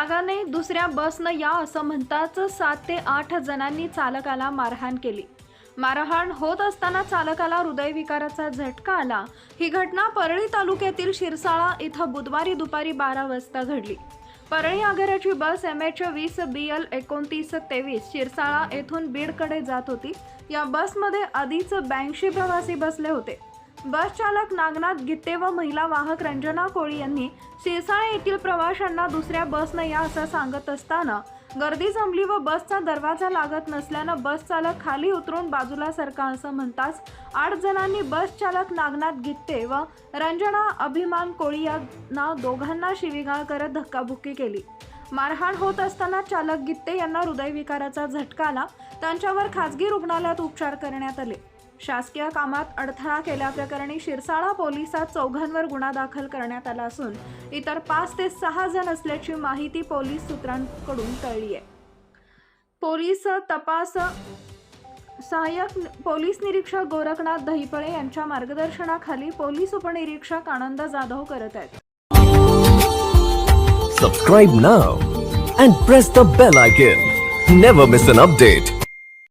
दुसऱ्या बसनं या असं म्हणताच सात ते आठ जणांनी चालकाला मारहाण केली. मारहाण होत असताना चालकाला हृदयविकाराचा झटका आला. ही घटना परळी तालुक्यातील शिरसाळा इथं बुधवारी दुपारी बारा वाजता घडली. परळी आगाराची बस एम एच वीस बी एल एकोणतीस तेवीस शिरसाळा येथून बीडकडे जात होती. या बसमध्ये आधीच ब्याऐंशी प्रवासी बसले होते. बस चालक नागनाथ गित्ते व महिला वाहक रंजना कोळी यांनी शिरसाळा येथील प्रवाशांना दुसऱ्या बसनं या असं सांगत असताना गर्दी जमली व बसचा दरवाजा लागत नसल्यानं बस चालक खाली उतरून बाजूला सरका असं म्हणताच आठ जणांनी बस चालक नागनाथ गित्ते व रंजना अभिमान कोळी यांना दोघांना शिवीगाळ करत धक्काबुक्की केली. मारहाण होत असताना चालक गित्ते यांना हृदयविकाराचा झटका आला. त्यांच्यावर खासगी रुग्णालयात उपचार करण्यात आले. शासकीय कामात अडथळा केल्याप्रकरणी शिरसाळा पोलिसात चौघांवर गुन्हा दाखल करण्यात आला असून इतर पाच ते सहा जण असल्याची माहिती पोलीस सूत्रांकडून कळली आहे पोलीस तपास सहाय्यक पोलीस निरीक्षक गोरखनाथ दहिपळे यांच्या मार्गदर्शनाखाली पोलीस उपनिरीक्षक आनंद जाधव करत आहेत. Subscribe now and press the bell icon never miss an update